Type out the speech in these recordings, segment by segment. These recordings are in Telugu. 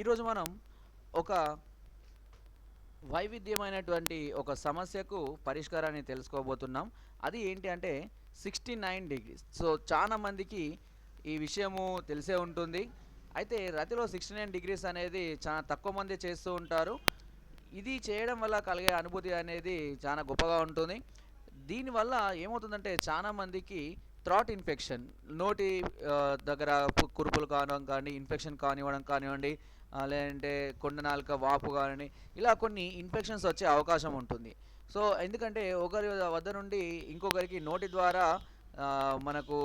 ఈరోజు మనం ఒక వైవిధ్యమైనటువంటి ఒక సమస్యకు పరిష్కారాన్ని తెలుసుకోబోతున్నాం. అది ఏంటి అంటే సిక్స్టీ నైన్ డిగ్రీస్. సో చాలా మందికి ఈ విషయము తెలిసే ఉంటుంది. అయితే రతిలో సిక్స్టీ నైన్ డిగ్రీస్ అనేది చాలా తక్కువ మంది చేస్తూ ఉంటారు. ఇది చేయడం వల్ల కలిగే అనుభూతి అనేది చాలా గొప్పగా ఉంటుంది. దీనివల్ల ఏమవుతుందంటే చాలా మందికి థ్రాట్ ఇన్ఫెక్షన్ నోటి దగ్గర కురుపులు కానివ్వడం కానీ ఇన్ఫెక్షన్ కానివ్వడం కానివ్వండి లేదంటే కొండనాలుక వాపు కానీ ఇలా కొన్ని ఇన్ఫెక్షన్స్ వచ్చే అవకాశం ఉంటుంది. సో ఎందుకంటే ఒకరి వద్ద నుండి ఇంకొకరికి నోటి ద్వారా మనకు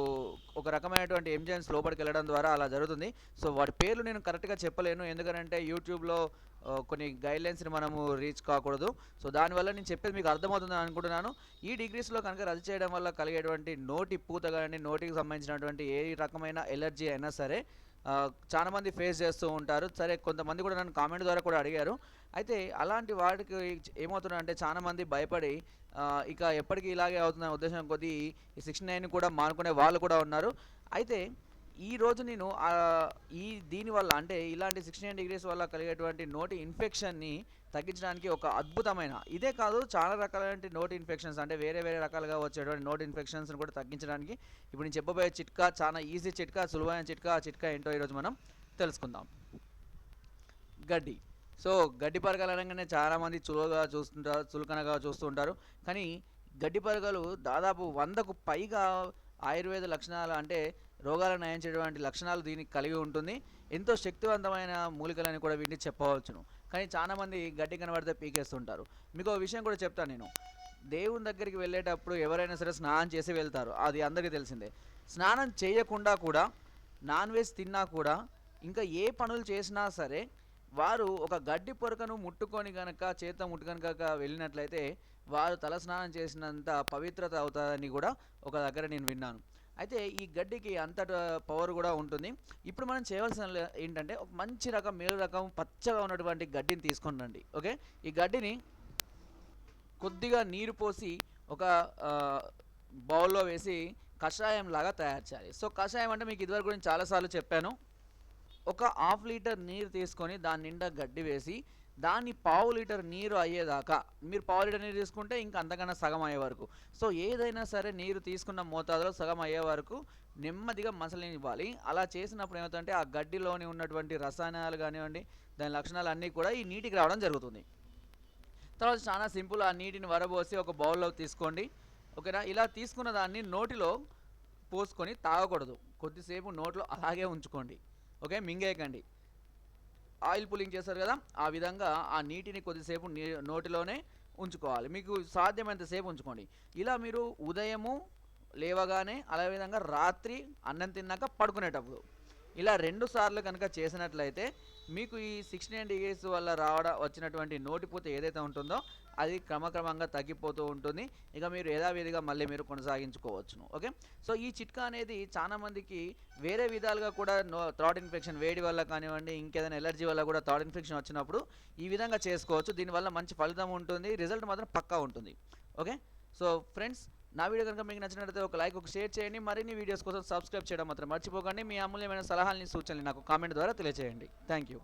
ఒక రకమైనటువంటి ఎంజైన్స్ లోపలికి వెళ్ళడం ద్వారా అలా జరుగుతుంది. సో వాటి పేర్లు నేను కరెక్ట్గా చెప్పలేను. ఎందుకంటే యూట్యూబ్లో కొన్ని గైడ్లైన్స్ని మనము రీచ్ కాకూడదు. సో దానివల్ల నేను చెప్పేది మీకు అర్థమవుతుందని అనుకుంటున్నాను. ఈ డిగ్రీస్లో కనుక రద్దు చేయడం వల్ల కలిగేటువంటి నోటి పూత కానీ నోటికి సంబంధించినటువంటి ఏ రకమైన ఎలర్జీ అయినా సరే చాలామంది ఫేస్ చేస్తూ ఉంటారు. సరే కొంతమంది కూడా నన్ను కామెంట్ ద్వారా కూడా అడిగారు. అయితే అలాంటి వాటికి ఏమవుతుందంటే చాలామంది భయపడి ఇక ఎప్పటికీ ఇలాగే అవుతుందనే ఉద్దేశం కొద్దీ ఈ సిక్స్టీ నైన్ కూడా మానుకునే వాళ్ళు కూడా ఉన్నారు. అయితే ఈ రోజు నేను ఈ ఈ దీనివల్ల అంటే ఇలాంటి సిక్స్టీ నైన్ డిగ్రీస్ వల్ల కలిగేటువంటి నోటి ఇన్ఫెక్షన్ని తగ్గించడానికి ఒక అద్భుతమైన ఇదే కాదు చాలా రకాలైన నోటి ఇన్ఫెక్షన్స్ అంటే వేరే వేరే రకాలుగా వచ్చేటువంటి నోటి ఇన్ఫెక్షన్స్ని కూడా తగ్గించడానికి ఇప్పుడు నేను చెప్పబోయే చిట్కా చాలా ఈజీ చిట్కా సులువైన చిట్కా ఆ చిట్కా ఏంటో ఈరోజు మనం తెలుసుకుందాం. గడ్డి. సో గడ్డి పరగలు అనగానే చాలామంది చులువగా చూస్తుంటారు చులకనగా చూస్తుంటారు కానీ గడ్డి పరగలు దాదాపు వందకు పైగా ఆయుర్వేద లక్షణాలు అంటే రోగాలను నయం చేయటువంటి లక్షణాలు దీనికి కలిగి ఉంటుంది. ఎంతో శక్తివంతమైన మూలికలని కూడా వీటిని చెప్పవచ్చును. కానీ చాలామంది గడ్డి కనబడితే పీకేస్తుంటారు. మీకు ఒక విషయం కూడా చెప్తాను నేను. దేవుని దగ్గరికి వెళ్ళేటప్పుడు ఎవరైనా సరే స్నానం చేసి వెళ్తారు. అది అందరికీ తెలిసిందే. స్నానం చేయకుండా కూడా నాన్ వెజ్ తిన్నా కూడా ఇంకా ఏ పనులు చేసినా సరే వారు ఒక గడ్డి పొరకను ముట్టుకొని కనుక చేత ముట్టుకొని కనుక వెళ్ళినట్లయితే వారు తల స్నానం చేసినంత పవిత్రత అవుతుందని కూడా ఒక దగ్గర నేను విన్నాను. అయితే ఈ గడ్డికి అంతట పవర్ కూడా ఉంటుంది. ఇప్పుడు మనం చేయవలసిన ఏంటంటే ఒక మంచి రకం మేలు రకం పచ్చగా ఉన్నటువంటి గడ్డిని తీసుకొని రండి ఓకే? ఈ గడ్డిని కొద్దిగా నీరు పోసి ఒక బౌల్లో వేసి కషాయం లాగా తయారు చేయాలి. సో కషాయం అంటే మీకు ఇదివరకు గురించి చాలాసార్లు చెప్పాను. ఒక హాఫ్ లీటర్ నీరు తీసుకొని దాని నిండా గడ్డి వేసి దాన్ని పావు లీటర్ నీరు అయ్యేదాకా మీరు పావు లీటర్ నీరు తీసుకుంటే ఇంకా అంతకన్నా సగం అయ్యే వరకు. సో ఏదైనా సరే నీరు తీసుకున్న మోతాదులో సగం అయ్యే వరకు నెమ్మదిగా మసలనివ్వాలి అలా చేసినప్పుడు ఏమవుతుందంటే ఆ గడ్డిలోని ఉన్నటువంటి రసాయనాలు కానివ్వండి దాని లక్షణాలు అన్నీ కూడా ఈ నీటికి రావడం జరుగుతుంది. తర్వాత చాలా సింపుల్ ఆ నీటిని వరబోసి ఒక బౌల్లో తీసుకోండి. ఓకేనా? ఇలా తీసుకున్న దాన్ని నోటిలో పోసుకొని తాగకూడదు. కొద్దిసేపు నోట్లో అలాగే ఉంచుకోండి. ఓకే? మింగేయకండి. ఆయిల్ పులింగ్ చేస్తారు కదా ఆ విధంగా ఆ నీటిని కొద్దిసేపు నీ నోటిలోనే ఉంచుకోవాలి. మీకు సాధ్యమైనంత సేపు ఉంచుకోండి. ఇలా మీరు ఉదయము లేవగానే అదే విధంగా రాత్రి అన్నం తిన్నాక పడుకునేటప్పుడు. ఇలా రెండు సార్లు కనుక చేసినట్లయితే మీకు ఈ సిక్స్టీ నైన్ డిగ్రీస్ వల్ల రావడం వచ్చినటువంటి నోటిపూత ఏదైతే ఉంటుందో అది క్రమక్రమంగా తగ్గిపోతూ ఉంటుంది. ఇక మీరు యథావిధిగా మళ్ళీ మీరు కొనసాగించుకోవచ్చును. ఓకే? సో ఈ చిట్కా అనేది చాలా మందికి వేరే విధాలుగా కూడా నో థ్రాట్ ఇన్ఫెక్షన్ వేడి వల్ల కానివ్వండి ఇంకేదైనా ఎలర్జీ వల్ల కూడా థ్రాట్ ఇన్ఫెక్షన్ వచ్చినప్పుడు ఈ విధంగా చేసుకోవచ్చు. దీనివల్ల మంచి ఫలితం ఉంటుంది. రిజల్ట్ మాత్రం పక్కా ఉంటుంది. ఓకే? సో ఫ్రెండ్స్ నా వీడియో కనుక మీకు నచ్చినట్లయితే ఒక లైక్ ఒక షేర్ చేయండి. మరిన్ని వీడియోస్ కోసం సబ్స్క్రైబ్ చేయడం మాత్రం మర్చిపోకండి. మీ అమూల్యమైన సలహాలని సూచనలు నాకు కామెంట్ ద్వారా తెలియజేయండి థ్యాంక్ యూ.